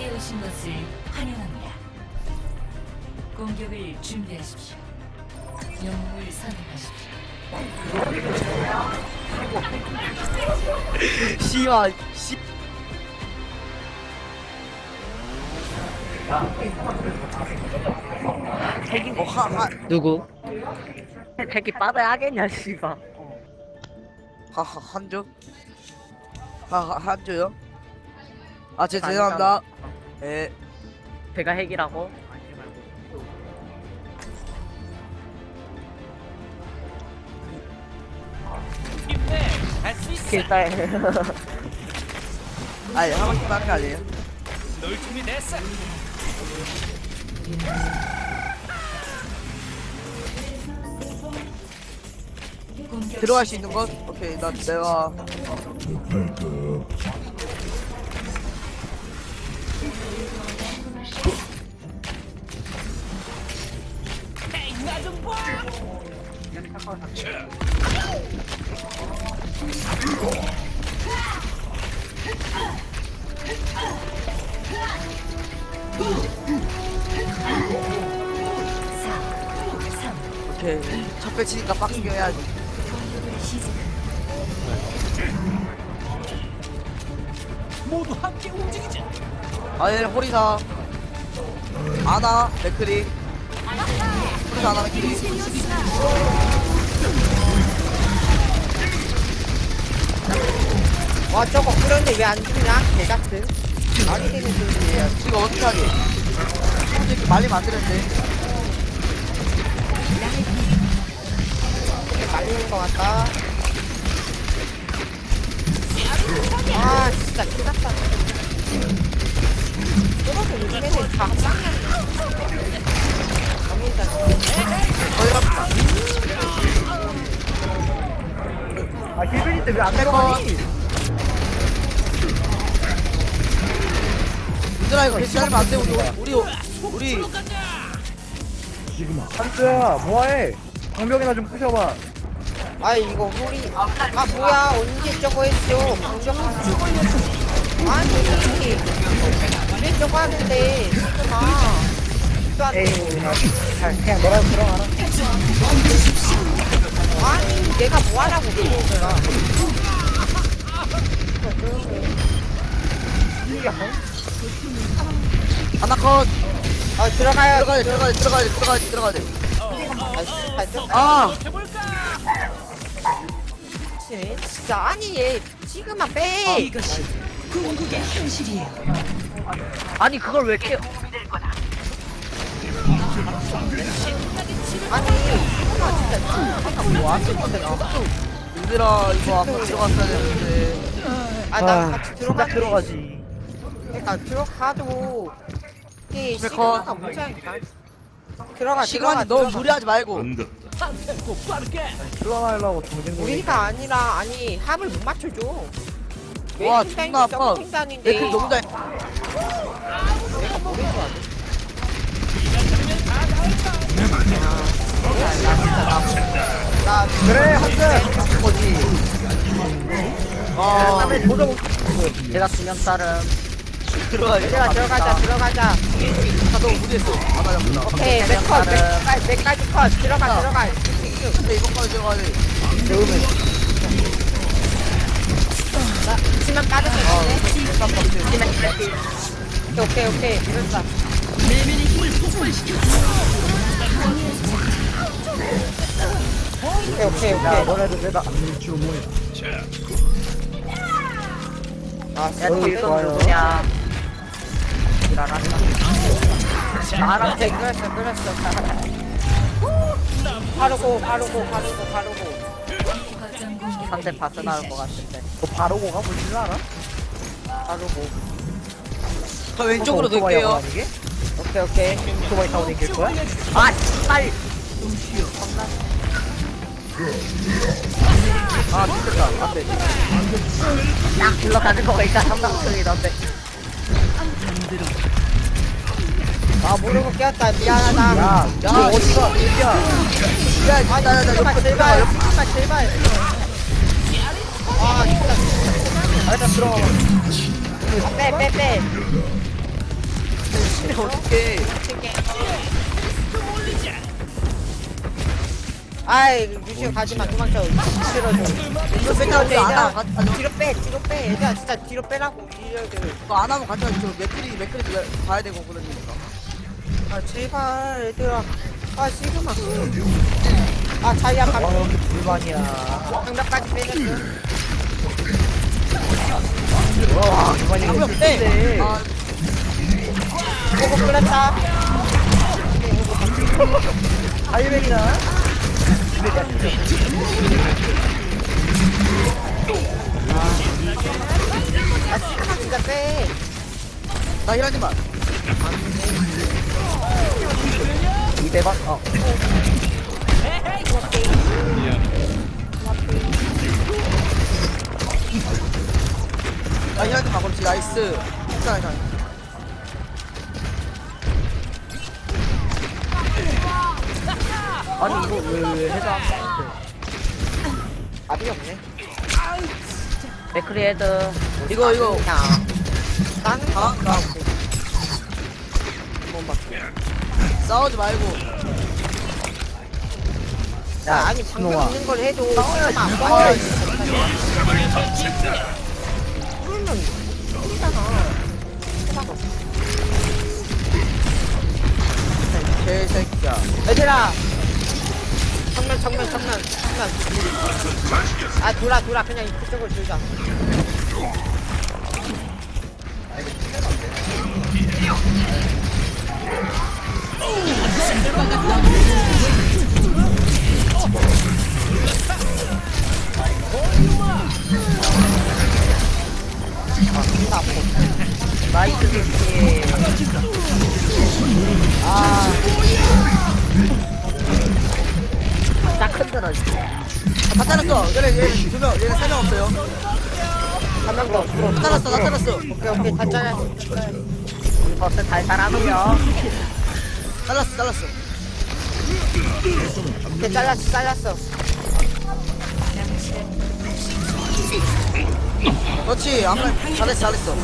자리에 오신 것을 환영합니다. 공격을 준비하십시오. 영웅을 선택하십시오. 씨와 씨. 핵이 어, 하, 하, 누구? 핵이 빠져야 하겠냐 씨발 하, 하, 한조? 하, 하, 한조요? 아, 제, 죄송합니다. 예. 배가 핵이라고? 아니, 하고 싶은 하는 거 아니에요? 공격 들어갈 수 있는 것? 오케이, 나 내가. 오케이. 첫배 치니까 빡시게 해야지. 모두 함께 움직이자. 아예 호리사 아나 맥크리 호리사 아나 맥크리 와 저거 그런데 왜 안 죽냐? 개같은. 말이 되는 소리예요. 지금 어떻게 하게 솔직히 말리면 안 되는데 말리는 거 같다. 아 진짜 개 같다. 저것도 요즘 애들 다 쌍이야 거의 갑니다 아 힐빈이 때문에 안 내려가니? 얘들아 이거 괜찮으면 안돼. 우리 우리 우리. 한수야 뭐해? 방벽이나 좀 부셔봐. 아 이거 우리 아 뭐야. 언제 저거 했죠 방정 아니. 왜 저거 하는데. 안 돼. 에이 그냥 그냥 너라도 들어가라. 아니 내가 뭐 하라고 그래 내가 하나 컷. 아 들어가요 들어가야 돼 들어가야 돼 들어가야 돼 들어가야 돼 들어가야 돼. 아, 진짜 아 미치네. 진짜 아니 얘 지금만 빼. 이것이 궁극의 현실이에요. 아니 그걸 왜 깨? 뭐 하는 건데 나 얘들아 이거 아까 들어갔어야 되는데. 아나 같이 진짜 들어가 들어가지 그러니까 들어가도 이게 스피커. 시간가 문제니까. 들어가 시간이 들어가, 너무 들어가. 무리하지 말고. 빠르게. 들어가려고 정신 우리가 아니라 아니 합을 못 맞춰줘. 와 존나 아파. 맥크리 너무 잘 그래 한수 거지. 아 다음에 조정 내가 두명 따름 들어가야 돼. 들어가 들어가자 들어가자. 아 너무 무리했어 아 맞아 맞아 오케이 맥까지 맥까지 컷? 들어가 들어가. 근데 이번까지 들어가야 돼 배우면 나 지만 빠졌어 아, 네. 일단 박스. 오케이 오케이. 그랬다. 오케이 오케이 야 오케이. 너네도 내가 아 어이, 진짜 좋아요. 나랑 되 그랬어 그랬어 바르고 바르고 바르고 바르고 상대 바스 나올 것 같은데 너 바로고가 뭔지 알아? 바르고 저 왼쪽으로 다니게? 오케이 오케이 오토바이 타고 다닐 거야? 아 씨발 아 죽겠다 안돼 딱 불러가는 거가 일단 삼각형이던데 아 모르고 깨웠다. 미안하다. 야, 야, 야, 어디가, 어디야? 야 아 나 나 나 제발 옆에 제발. 옆에 제발 제발. 아 진짜. 아, 일단 들어가. 빼빼빼. 어떡해. 아이 루시오 가지마. 도망쳐 싫어져. 이거 안 하면 같이 가죠. 뒤로 빼 뒤로 빼. 얘들아 진짜 뒤로 빼라고. 이려들 이거 안 하면 같이 가죠. 맥크리, 맥크리 봐야 되고 그러니까. 아 제발 얘들아. 아 시그마 아 와, 방 이렇게 불만이야. 장벽까지 빼냈어 와, 불만이 한명 왜 빼. 아, 보고 끌렸다. 하이백이나? 아 진짜 빼나 힐하지만. 200원? 어. 나 힐하지마. 그렇지, 나이스. 괜찮아, 괜찮 아. 아니, 이거 왜, 왜 돼? 답이 없네 맥크리 헤드. 이거, 이거. 야 나는 아, 나. 싸우지 말고. 야, 아니 방금 신호아. 있는 걸 해도 시그마 안 빠져 그러면 개새끼야. 얘들아 정면 정면 정면 정면 아 돌아 돌아 그냥 이쪽으로 돌자 나이스 새끼. 아. 진짜. 다 잘랐어. 얘네, 얘네 두 명, 얘네 세명 없어요. 한명 더. 다 잘랐어, 다 잘랐어. 오케이 오케이 다 잘랐어 버스 달달하군요. 잘랐어, 잘랐어. 오케이 잘랐어 잘랐어 그렇지. 아무나 잘했어, 잘했어.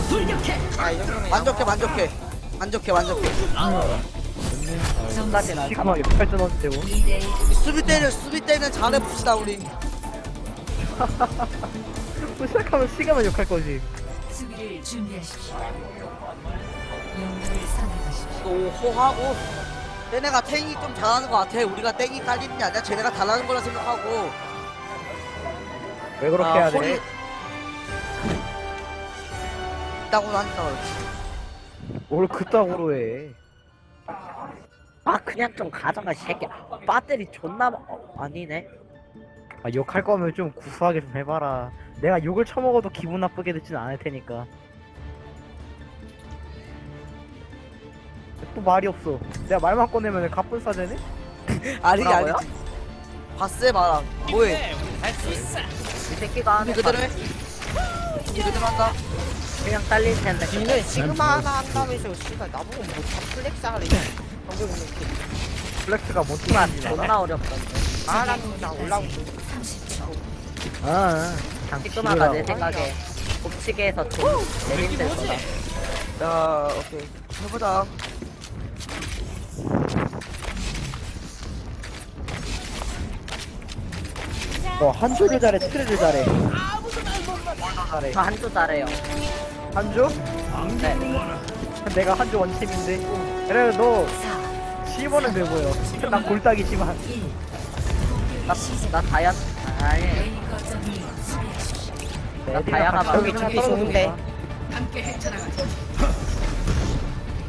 아 이 정도면 만족해, 만족해. 만족해, 만족해. 지금까지는 시그마 8,000원 되고. 2대1 이 수비 때는, 수비 때는 잘해 봅시다, 우리. 뭐 시작하면 시그마 욕할 거지. 수비를 준비하십시오. 영웅을 선택하십시오. 또 호하고. 쟤네가 탱이 좀 잘하는 것 같아. 우리가 땡이 깔리는 게 아니라 쟤네가 잘하는 거라 생각하고. 왜 그렇게 아, 해야 돼? 있다고 하니까 그렇지. 뭘 그따구로 해. 아 그냥 좀 가져가 이 새끼야 배터리 존나 많- 어, 아니네 아, 욕할 거면 좀 구수하게 좀 해봐라. 내가 욕을 처먹어도 기분 나쁘게 듣진 않을 테니까. 또 말이 없어. 내가 말만 꺼내면 되네? 아니지, 뭐라고요? 아니지. 봤어, 말아. 뭐해? 이 새끼가 하는 그대로 해. 그대로 한다. 그냥 딸릴 텐데 시그마 하나 한다면서 씨발 나보고 뭐 다 플렉스 하래 플렉스가 뜻인지 알아? 존나 어렵던데 말하는 나 올라오고 30초. 아, 그냥 시그마가 내. 생각에 좀 내린대 거다 자, 오케이. 해보자. 어, 한조를 잘해, 트레를 잘해. 뭘더 잘해? 저 한조 잘해요 한조? 네 내가 한조 원팀인데. 그래, 너 4, 10원은 돼 보여. 난 골딱이지만. 1. 나, 나 거점을 수비하십시오. 나 다이아가 막 여기 저기 좋은데.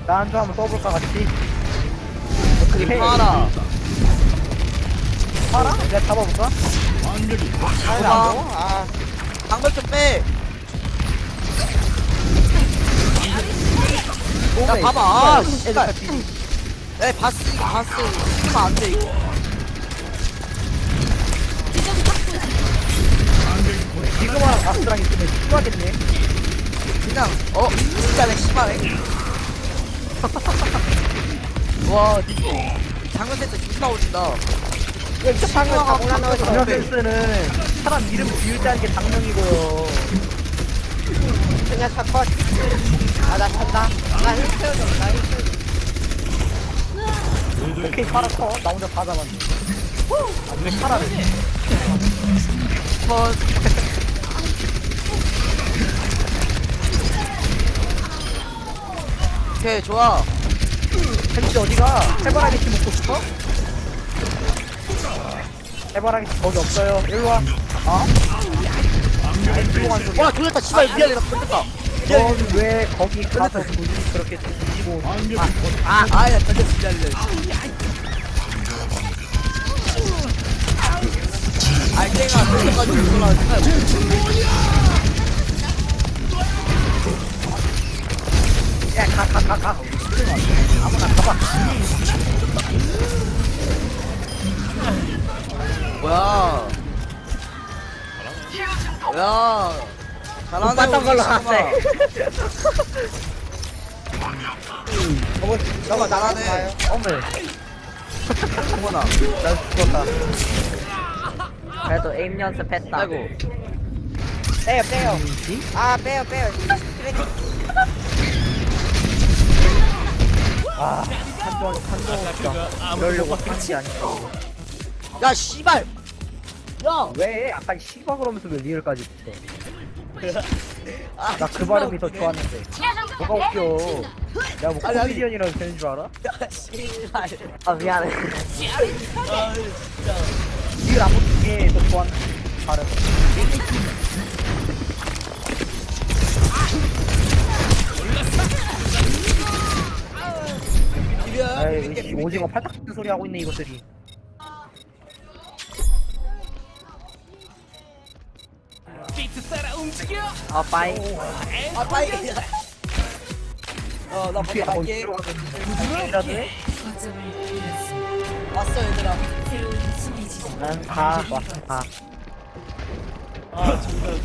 나 한조 한번 써볼까 같이? 그림 하나. 봐라? 내가 잡아볼까? 아안 먹어? 아 방벽 좀 빼. 야, 봐봐. 아, 씨발. 에, 바스, 이거 바스. 쓰면 안 돼, 이거. 지금하랑 바스랑 있으면 심하겠네. 그냥, 어, 진짜네, 심하네. 와, 장면 센터 존나 오진다. 이거 다 몰아넣었어 장면 센스는 사람 이름 지을 때 하는 게 장면이고요. 그냥 다컷아나 산다 나힐 채워줘 나힐 채워줘 오케이 파라 컷나 혼자 다 잡았네. 아왜 파라를 컷 오케이 좋아. 햄찌 어디가? 해바라기치 먹고 싶어? 해바라기치 거기 없어요. 일로와. 어? 아이 훌륭한 소리야? 와 돌렸다. 씨발 미안해. 나 돌렸다 넌왜 거기 가서 굳이 그렇게 뒤지고 아 아야? 던졌어 미안해 아이 땡아 돌려가지고 돌아오니까 야가 가 가 가. 아무나 가봐 뭐야? 뭐야 잘하네 봤던 걸로 갔어요. 어머 잠깐 잘하네. 어머. 어머나. 나 죽었다. 그래도 에임 연습했다. 아이고. 빼요 빼요. 아 빼요 빼요. 아 한동 없다 이러려고 한지 아니야. 야 씨발! 야 왜? 아까 씨바 그러면서 왜 리얼까지 붙여 아, 나 그 발음이 더 좋았는데. 뭐가 웃겨? 내가 뭐 아니, 아니. 코미디언이라고 되는 줄 알아? 씨발. 아 미안해. 아 진짜. 리얼 안 붙은 게더 좋았는데 발음. 에이 씨, 오징어 팔딱 소리 하고 있네 이것들이 움직여. 아 빠이. 아 빨리 어나 어 갈게? 거점을 잃었습니다. 왔어 얘들아. 난다 왔어 다아 정말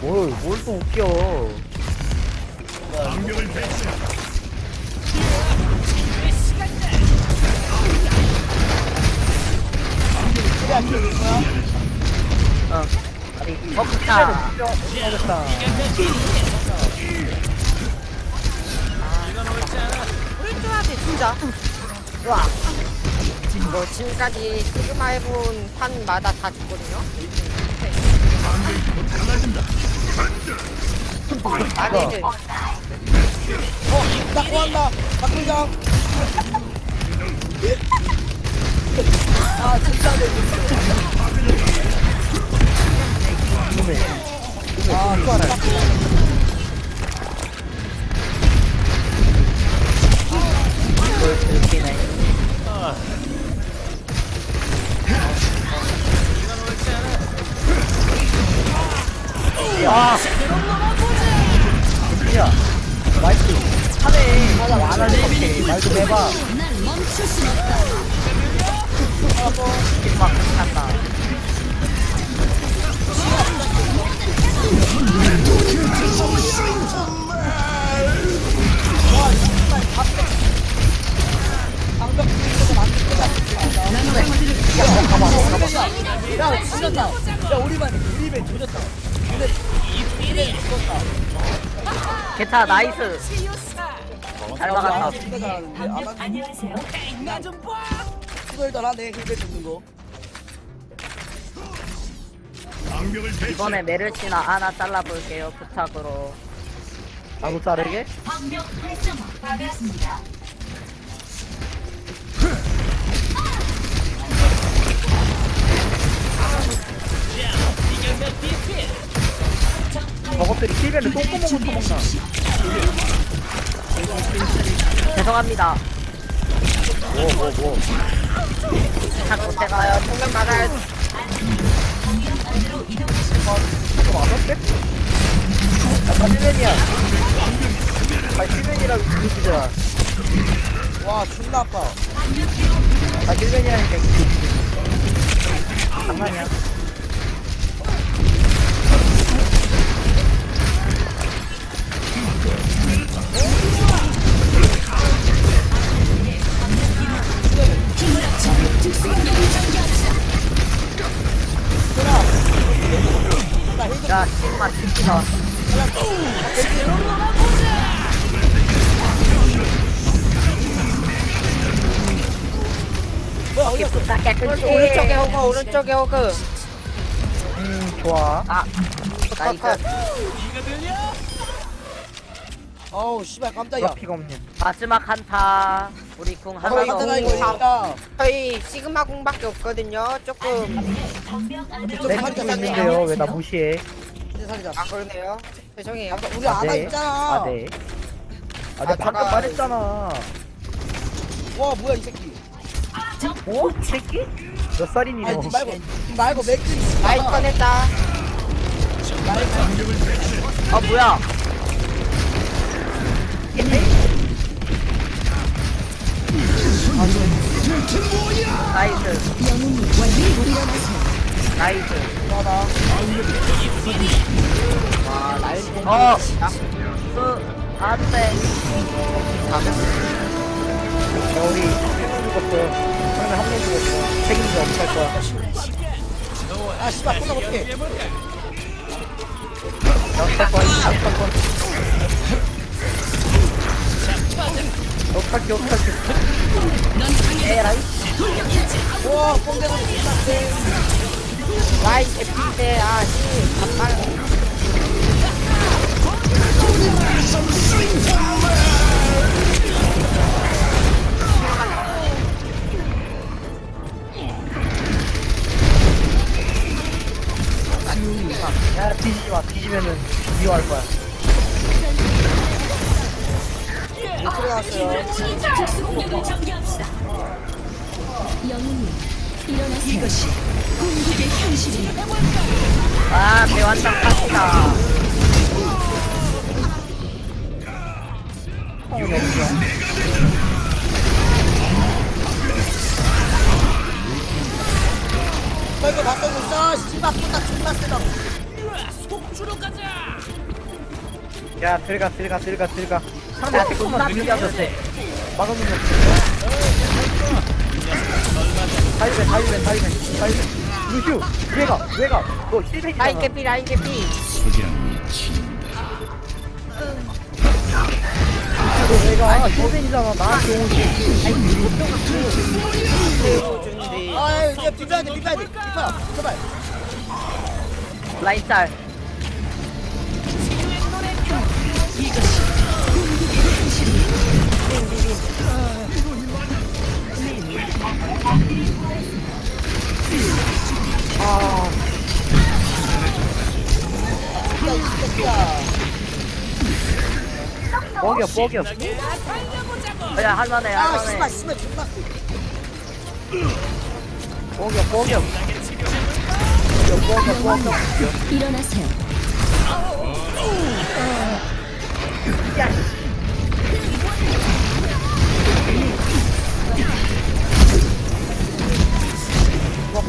뭘, 뭘 또 웃겨. 어. 아니, 버크타. 어 겠다 우리 조합이 진짜 와 이거 지금까지 시그마 해본 판마다 다 죽거든요 아니 이제 나 구한다 박근장 아 진짜. 내 아, 좋아라. 이걸 들키네. 아! 야, 마이크. 하네. 안 하는 것 말좀 해봐. 막 끝났다. 야. 야. 게타 나이스. 잘 막았다. 아, 안녕하세요. 나좀 봐. 수고를 잘하네. 힐배 죽는 거. 이번에 메르시나 하나 잘라볼게요. 부탁으로. 나도 자르게? 방벽 활성화 반갑습니다. 저것들이 킬벤을 똥구멍을 쳐먹나. 죄송합니다. 뭐, 뭐, 뭐. 부탁 못해가요. 정면 막아야 좀 맞았대? 야, 다 킬벤이야. 다 킬벤이라고 부르시잖아. 와, 존나 아파. 다 킬벤이라니까. 장난이야. 야, 정말 진짜. 오케이 부탁 깨끗이 오른쪽에 호그 오른쪽에 호그. 음 좋아. 아 나이스. 이거? 어우 씨발 나 깜짝이야. 피가 없네 마지막 한타. 우리 궁어 하나 이거 더 저희 시그마 궁밖에 없거든요. 조금 방벽 안으로 좀내 살짝 죽고 살짝 있는데요. 왜 나 무시해? 이제 살자 아 그러네요. 죄송해요. 우리 아나 네. 있잖아. 아 네. 아 내가 아, 방금 나가. 말했잖아. 와 뭐야 이 새끼. 어? 이 새끼? 몇 살이니 아니 너? 니 말고 니 말고 맥주 있어. 나이 꺼냈다. 어 뭐야 나이스 나이스 어 그, 안돼 야 우리 1명 죽었어 상대 한명 죽었어 책임져 못할 거야 아 씨발 꽂아 어떡해 해볼까? 못할 거야 못할 거야 욕할게 욕할게 에라이 와 뽕대고 있었대 와이 개피인데 아 씨 반말 야 뒤지지 마 뒤지면은 미워할 거야 공격을 전개합시다. 이것이 궁극의 현실이다. 아 대환장 탑시다 빨리 맞서 있어. 씨발 꽂아 존나 세다. 속주로 가자. 야 들어가 들어가 들어가 들어가. 상대 야 태클만 존나 들리게 비벼졌대. 막아놓으면 다이벤 다이벤 다이벤 다이벤. 루슈 왜가 왜가? 너 라인 개피 라인 개피. 너 왜가? 힐팩이잖아 나한테 오지 아 이제 비벼야 돼 비벼야 돼. 비벼 제발. 라인 새끼야 뻑이야 뻑이야. 야 할만해 아 할만해 씨발 씨발 존나 뻑이야 뻑이야 뻑이야. 뻑이야 뻑이야. 일어나세요.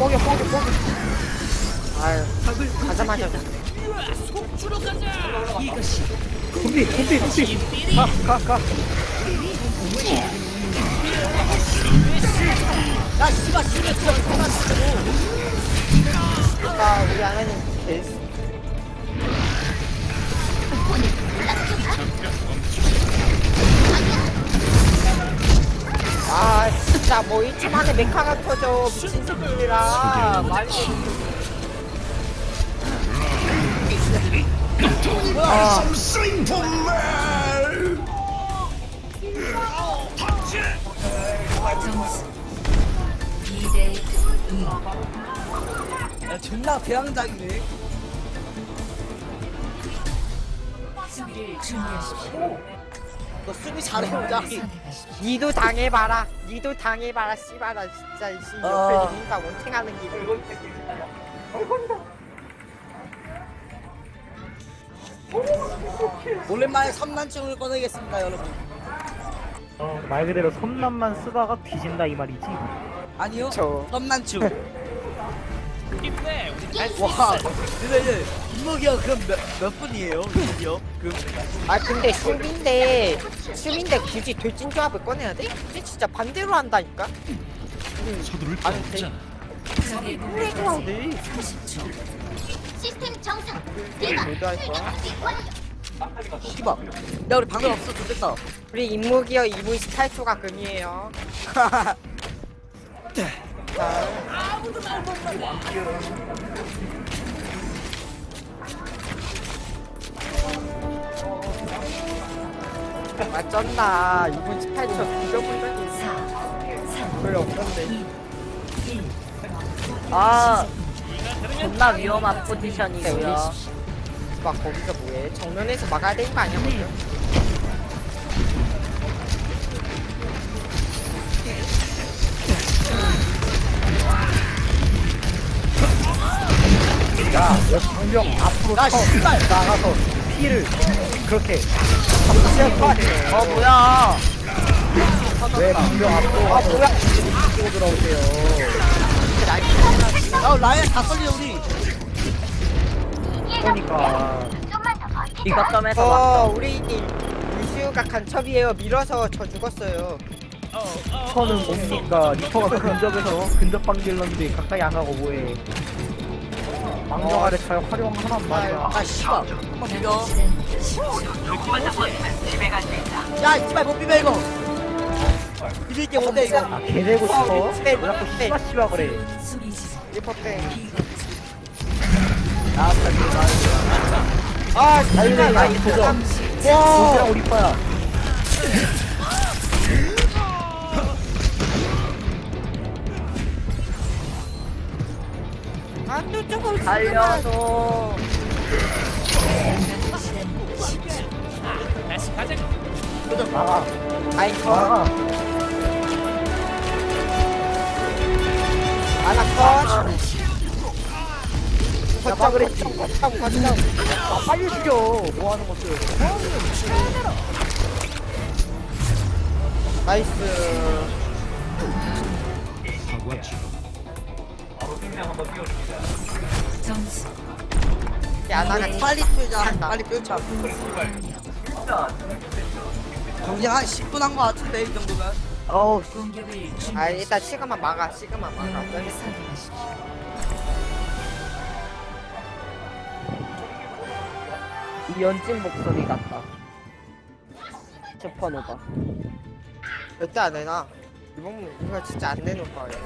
와 뻑이야 뻑이야 뻑이야 아유 가자마자 군비 군비 군비 가가가. 야 씨발 씨발 진짜 존나 세고. 아까 우리 아내는 됐어. 아 진짜 뭐 1초 만에 메카가 터져 미친 새끼들아 2대 2. 야 존나 대왕장이네 수비를 준비하십시오. 너 수비 잘해 오자 니도 당해봐라 니도 당해봐라 씨발아 진짜 이 씨 어. 옆에 누군가 원탱하는 기분 오랜만에 섬난증을 꺼내겠습니다 여러분 어, 말 그대로 섬남만 쓰다가 뒤진다 이 말이지 아니요 저. 섬난증 힘내. 우리 할수 와 있어. 근데 이제 이모기가 그럼 몇, 몇 분이에요 이모기요? 그아 근데 슈인데 슈인데 굳이 돌진 조합을 꺼내야 돼? 근데 진짜 반대로 한다니까 서두를 게 아니, 없잖아. 그래도 돼. 30초. 시스템 정상. 모두 할 거야 씨발 야 우리 방금 없어 좋겠다 우리 임무기어 2분 18초가 금이에요 좋 맞쩐다. 2분 18초 뒤져본다. 4, 3, 별로 없던데. 1. 아 존나 위험한 포지션이고요 막 거기서 뭐해? 정면에서 막아야 되는 거 아니야? 먼저? 야, 여 방병 앞으로 씨발. 나가서 피를 그렇게 어 뭐야 왜 방병 앞으로 가서 끼고 들어오세요. 야 라인 다 걸려 우리 그러니까 좀 해서 어, 왔어 우리 유시우가 간첩이에요. 밀어서 저 죽었어요. 리퍼는 뭡니까? 리퍼가 근접에서 근접 방질렀는데 가까이 안 가고 뭐해? 망령 아래 잘 활용하란 말이야. 아 씨발 한번 비벼 야 씨발 못 비벼 이거 비빌게 못해 이거 아, 개 되고 싶어? 네, 왜 자꾸 네. 씨바 씨바 그래? 리퍼 때. 나왔다 아, 달려 진짜 라인 보죠. 와. 우리 빠야. 안 돼, 저거 달려줘 다시 가자. 나가 아이, 컷. 나가. 아나 컷. 야, 거점, 그랬지. 거점. 아, 빨리 죽여. 뭐 하는 것들. 나이스. 점수 야, 나가 빨리 뛰자 빨리 뛰자 경쟁 한 10분 한 거 같은데 이 정도면 어우, 공격을 준비. 아, 일단 시그마 막아, 시그마 막아. 선택하십시오. 이 연진 목소리 같다 슈퍼노바 절대 안 해나. 이번 이거 진짜 안 내놓을 거예요.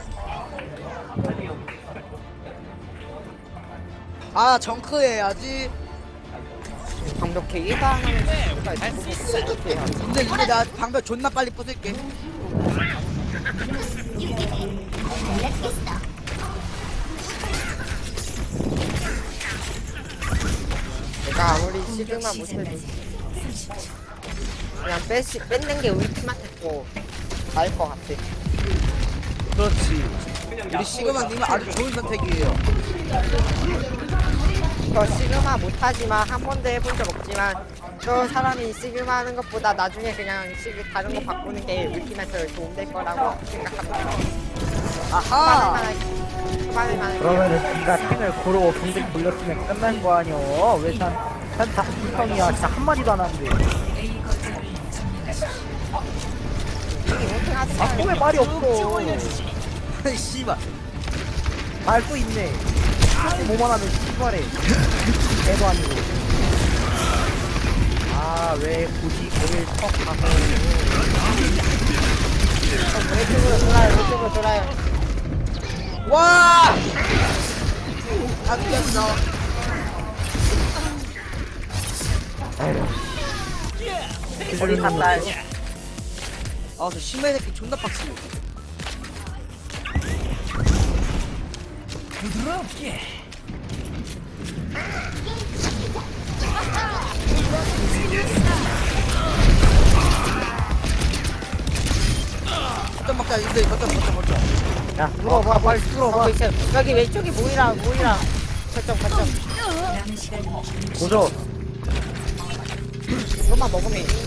아 정크 해야지 방벽 수가 있고. 근데 근데 나 방금 존나 빨리 부술게 내가 아무리 시그마 못해도 그냥 빼시, 뺏는 게 우리 팀한테 더 나을 것 같아. 그렇지 우리 시그마님은 아주 좋은 선택이에요 저 시그마 못하지만 한 번도 해본 적 없지만 저 사람이 시그마 하는 것보다 나중에 그냥 시그 다른 거 바꾸는 게 팀한테 도움될 거라고 생각합니다. 아하 그만할 만한 그러면은 네가 탱을 고르고 경쟁 돌렸으면 끝난 거 아니여? 왜 난, 난다 불평이야. 진짜 한마디도 안 하는데. 아, 왜 말이 없어? 씨발 말도 있네. 뭐만 하면 씨발해. 애도 아니고. 아, 왜 굳이 걔를 턱 가서. 왼쪽으로 돌아요 왼쪽으로 돌아요 와! 다 죽였어 우리 간다 아저 심해 새끼 존나 빡치네 부드럽게. 거점 먹자 이제 거점 거점 거점 야, 뚫어봐, 빨리 뚫어봐. 있어요. 여기 왼쪽이 모이라 모이라. 거점 거점 보죠. 이것만 먹으면 이긴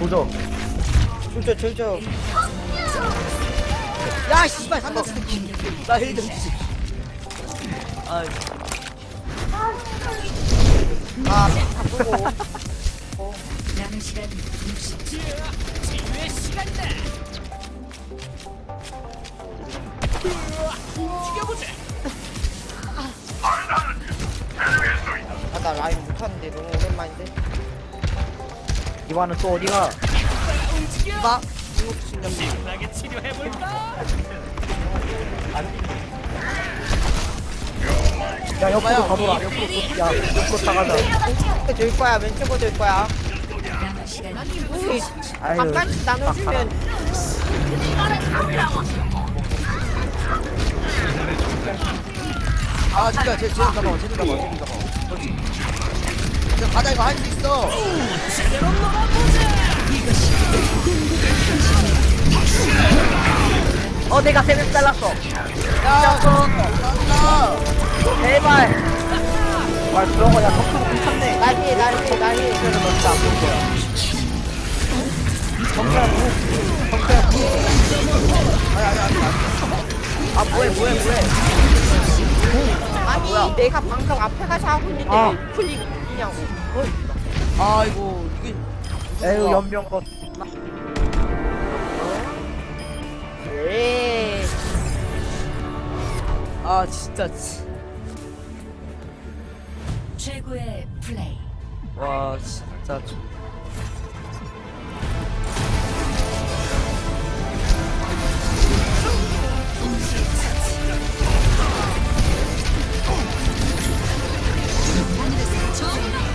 보죠. 줄줘 줄줘 야 씨발 삼백 새끼 나 힐좀 주지 아아 바쁘고 남은 시간 60초. 치유의 시간이다. 움직여보자. 나 라인 못하는데 너무 오랜만인데. 이와는 또 어디가? 신념 신나게 치료해볼까? 야 옆으로. 가둬라. 옆으로 또- 야 옆으로 나가자. 왼쪽으로 들 거야. 왼쪽으로 들 거야. 아유. 반반씩 나눠주면 아 진짜 쟤쟤 잡아 쟤 잡아 쟤 잡아 그렇지 쟤 가자 이거 할 수 있어 어 내가 세명 잘랐어 야 잘한다 제발 말 들어가. 야 덕분 괜찮네. 날이 날이 날이. 이제는 너 진짜 안볼 거야. 아 뭐해 뭐해 뭐해 아니 내가 방금 앞에 가서 하고 있는데 아. 왜 풀리 냐고. 아이고 이게 에휴 연병거. 에이. 아 진짜 치. 최고의 플레이. 와 진짜 좀- 정의다.